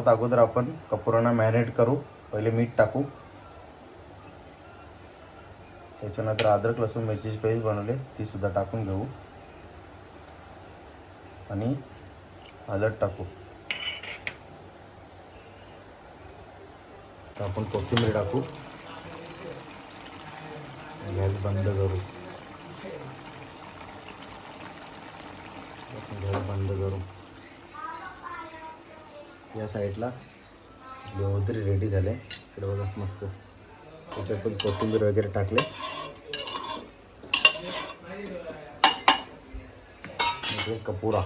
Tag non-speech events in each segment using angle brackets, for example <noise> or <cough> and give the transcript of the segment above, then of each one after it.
सर्वात अगोदर आपण कपुरांना मॅरिनेट करू. पहिले मीठ टाकू. त्याच्यानंतर अद्रक लसूण मिरचीची पेस्ट बनवले. ती सुद्धा टाकून घेऊ. आणि हळद टाकू. तर आपण कोथिंबीर टाकू. गॅस बंद करू. गॅस बंद करू. या साईडला तरी रेडी झाले. इकडे बघा मस्त. त्याच्यात पण कोथिंबीर वगैरे टाकले. कपुरा.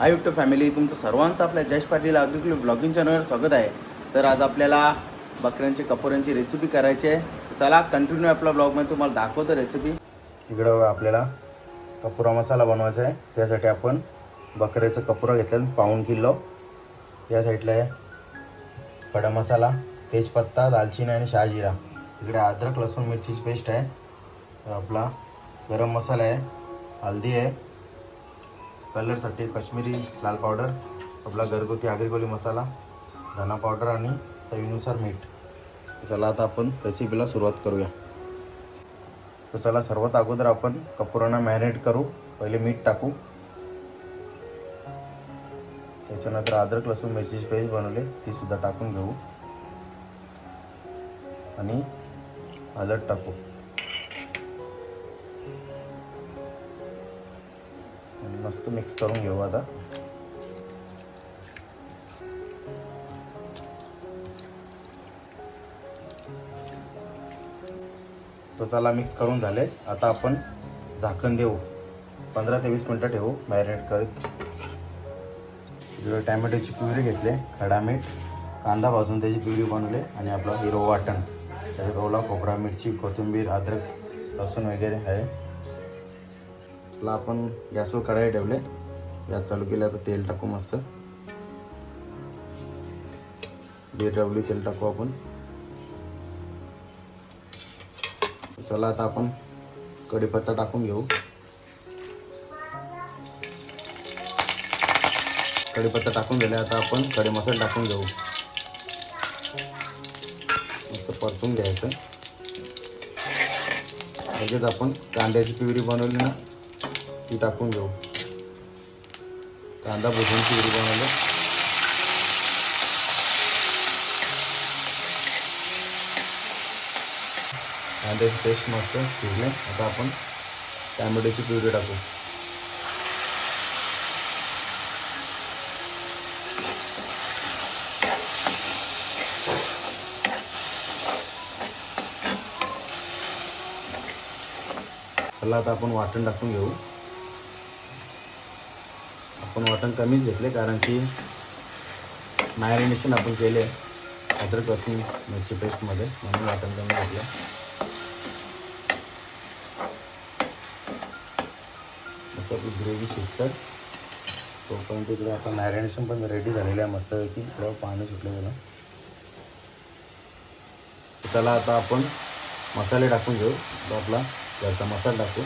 हाय युट्यूब फॅमिली तुमचं सर्वांचं आपल्या जयश पाटील अग्रिकुल ब्लॉगिंग चॅनलवर स्वागत आहे. तर आज आपल्याला बकऱ्यांची कपोऱ्यांची रेसिपी करायची आहे. चला कंटिन्यू आपल्या ब्लॉगमध्ये तुम्हाला दाखवतो रेसिपी इकडं आपल्याला कपुरा मसाला बनवायचा आहे. त्यासाठी आपण बकऱ्याचं कपुरा घेतलं पाऊण किलो. या साईडला आहे खडा मसाला तेजपत्ता दालचिनी आणि शहाजिरा. इकडे अद्रक लसूण मिरचीची पेस्ट आहे. आपला गरम मसाला आहे. हल्दी आहे. कलरसाठी कश्मीरी लाल पावडर. आपला घरगुती आगरीकोली मसाला. धना पावडर आणि चवीनुसार मीठ. चला आता आपण रेसिपीला सुरुवात करूया. तर चला सर्वात अगोदर आपण कपुरांना मॅरिनेट करू. पहिले मीठ टाकू. त्याच्यानंतर अद्रक लसूण मिरचीची पेस्ट बनवले ती सुद्धा टाकून घेऊ. आणि हळद टाकू. मस्त मिक्स करून घेऊ आता. तो चला मिक्स करून झाले. आता आपण झाकण देऊ. पंधरा ते वीस मिनटं ठेवू. मॅरिनेट करत. टॅमॅटोची प्युरी घेतले. खडा मीठ कांदा भाजून त्याची प्युरी बनवले आणि आपलं हिरो वाटण. त्याच्यात ओला खोबरा मिरची कोथिंबीर अद्रक लसूण वगैरे आहे. त्याला आपण गॅसवर कढाई ठेवले. गॅस चालू केले. आता तेल टाकू मस्त. दीड डब्ल्यू तेल टाकू आपण. चला आता आपण कढीपत्ता टाकून घेऊ. कढीपत्ता टाकून दिला आता आपण कढी मसाला टाकून घेऊ. मस्त परतून घ्यायचं. लगेच आपण कांद्याची पिवरी बनवली ना ती टाकून घेऊ. कांदा भुजून पिवरी बनवली. कांद्याची पेस्ट मस्त शिजले आता आपण टॅमॅटोची प्युरी टाकू. चला आता आपण वाटण टाकून घेऊ. आपण वाटण कमीच घेतले कारण की मॅरिनेशन आपण केले अद्रक लसूण मिरची पेस्टमध्ये म्हणून वाटण कमी घेतलं मस्त आपली ग्रेव्ही शिजतात. तोपर्यंत इकडे आता मॅरिनेशन पण रेडी झालेलं आहे मस्तपैकी. इकडं पाणी सुटलं गेलं त्याला आता आपण मसाले टाकून घेऊ. तो आपला घरचा मसाला टाकू.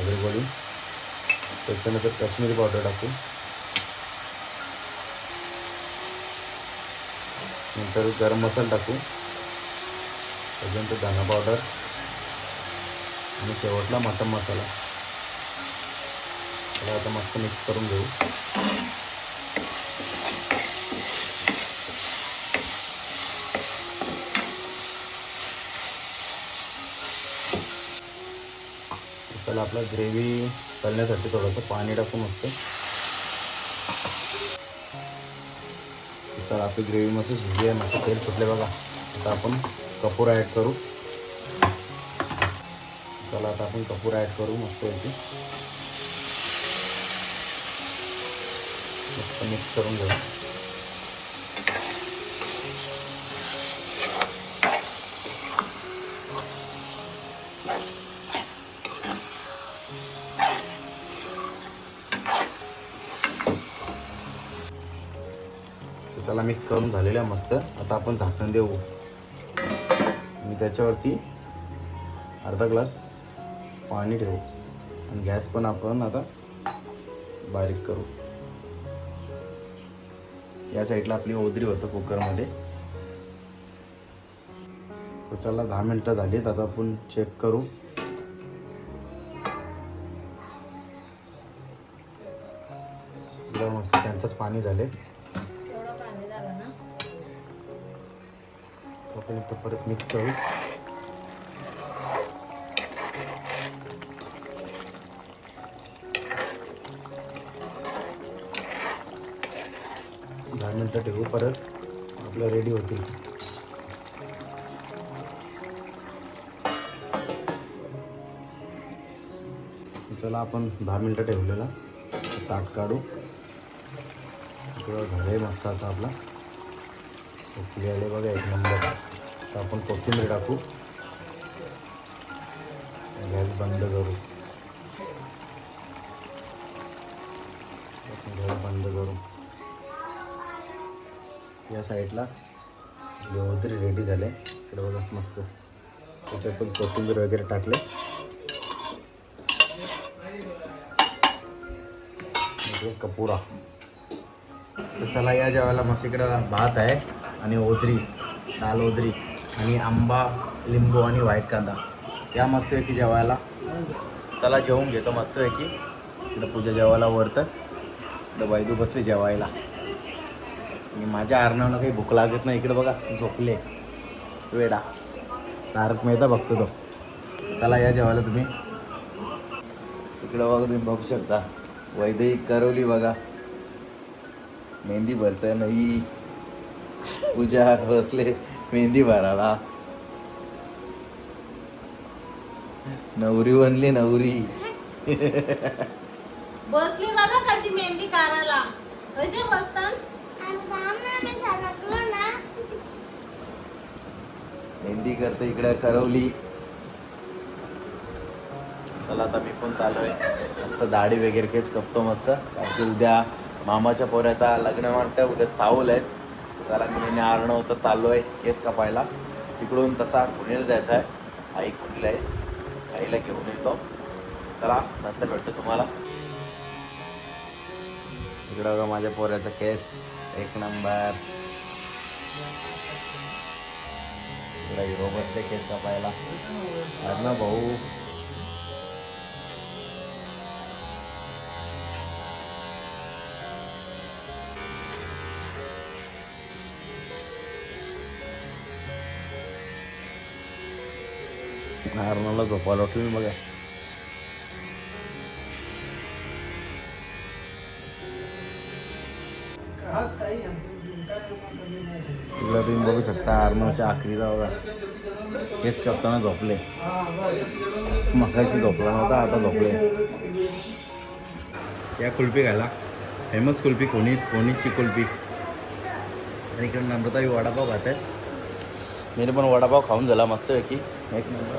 अगरगोळी त्याच्यानंतर काश्मीरी पावडर टाकू. नंतर गरम मसाला टाकू. त्याच्यानंतर धना पावडर आणि शेवटला मटन मसाला. त्याला आता मस्त मिक्स करून घेऊ. त्याला आपला ग्रेव्ही तळण्यासाठी थोडंसं पाणी टाकून असतं चला आपली ग्रेव्ही मस्त शिजली आहे मस्त तेल सुटले बघा. आता आपण कपूर ॲड करू. चला आता आपण कपूर ॲड करू मस्त याची. असं मिक्स करून घेऊ. त्याला मिक्स करून झालेलं आहे मस्त. आता आपण झाकण देऊ. आणि त्याच्यावरती अर्धा ग्लास पाणी ठेवू. आणि गॅस पण आपण आता बारीक करू. या साईडला आपली ओदरी होतं कुकरमध्ये. तर चला दहा मिनटं झालीत आता आपण चेक करू. मस्त त्यांचंच पाणी झाले झालं इथं परत मिक्स करू. मिनटं ठेवू परत आपलं रेडी होतील. चला आपण दहा मिनटं ठेवलेला. ताट काढू. झालं आहे मस्त आता आपला. फुले बघा एक नंबर. तर आपण कोथिंबीर टाकू. गॅस बंद करू. गॅस बंद करू. या साईडला तरी रेडी झाले. इकडे बघा मस्त. त्याच्यात पण कोथिंबीर वगैरे टाकले. कपुरा. तर चला या जेवायला मस्त इकडं भात आहे आणि ओदरी दाल ओदरी आणि आंबा लिंबू आणि व्हाईट कांदा. या मस्त आहे की जेवायला. चला जेवून घेतो मस्त आहे की इकडं पूजा जेवायला वरतं. इकडं वैदू जेवायला. आणि माझ्या आरणानं काही भूक लागत नाही. इकडे बघा झोपले. वेडा. तारक मेहता बघतो तो. चला या जेवायला तुम्ही. इकडं बघा तुम्ही बघू शकता. वैद्यही करवली बघा. मेहंदी भरतोय नाही. पूजा बसले मेहंदी भराला नवरी बनली नवरी. बसली बघा कशी मेहंदी काढायला. कशी बसतात मेहंदी करते इकडे करवली. चला आता मी पण चालू आहे मस्त दाढी वगैरे केस कपतो मस्त. कारण की उद्या मामाच्या पोऱ्याचा लग्न वाटतं उद्या चावल आहे त्याला मी आरणं होतं चाललो आहे केस कापायला. तिकडून तसा पुण्याला जायचा आहे. आई कुठला आहे? आईला घेऊन येतो. चला नंतर भेटतो तुम्हाला. इकडं माझ्या पोऱ्याचा केस. एक नंबर इकडे हिरो बसले केस कापायला ना भाऊ नारणाला झोपायला उठली बघा तुम्ही बघू शकता आर्नवच्या आखरीचा बघा. केस करताना झोपले. मकाची झोपला नव्हता आता झोपले. या कुल्फी घाला फेमस कुल्फी कोणी? कोणीची कुल्फी? आणि इकडे नम्रता वडापाव खात आहे मी पण वडापाव खाऊन झाला मस्त आहे की एक नंबर.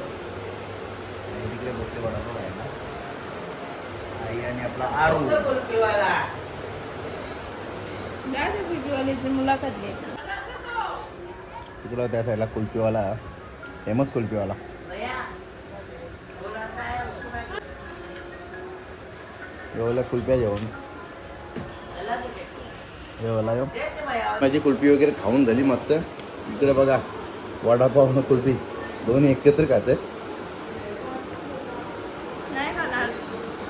तिकडे बसले वडापाव खायला. आई आणि आपला आरू. मुलाखत घे तिकडं त्या साईडला कुल्फीवाला फेमस कुल्फीवाला. जेवला कुल्फ्या जेवण. जेवला येऊ माझी कुल्फी वगैरे खाऊन झाली मस्त. इकडे बघा वडापाव न कुल्फी. दोन्ही एकत्र खाते.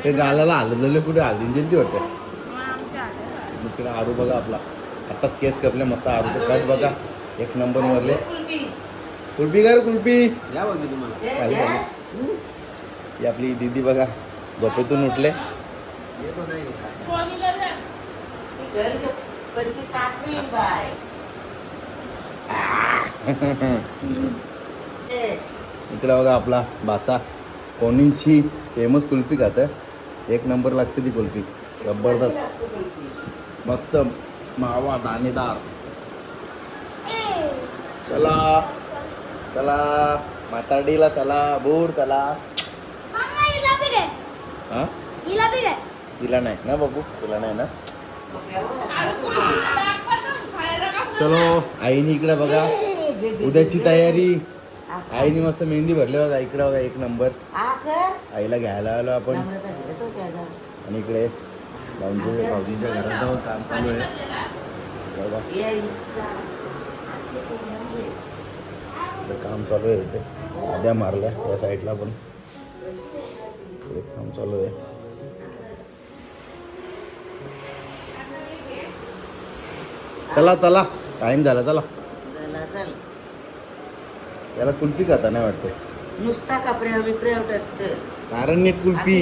ते गालाला हलदले कुठे जलदी वाटतं. आलं इकडे आरू बघा आपला. आताच केस कपले मस्त आरूचं कट बघा. एक नंबर वरले. कुल्फी का रे कुल्फी. ही आपली दीदी बघा झोपेतून उठले? <laughs> इकडे बघा आपला बाचा. कोणीची फेमस कुल्फी खात एक नंबर लागते ती कुल्फी. जबरदस्त. मस्त मावा दाणेदार. चला. चला. म्हातारडीला चला बोर चला. हा? तिला नाही. ना बाबू तुला नाही ना? चलो आईने इकडे बघा. उद्याची तयारी. आईने मस्त मेहंदी भरली बघा. इकडे बघा एक नंबर. आईला घ्यायला आलो आपण. आणि इकडे भाऊजी भाऊजींच्या काम चालू आहे. बघा. काम चालू आहे इथे. आद्या मारल्या त्या साईडला पण. काम चालू आहे. चला चला. टाइम झाला चला. याला कुल्फी खाता नाही वाटतं नुसता कपड्या कारण नीट कुल्फी.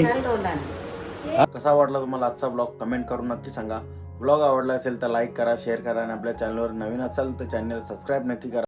कसा वाटला तुम्हाला आजचा ब्लॉग कमेंट करून नक्की सांगा. ब्लॉग आवडला असेल तर लाईक करा शेअर करा आणि आपल्या चॅनलवर नवीन असाल तर चॅनल सबस्क्राईब नक्की करा.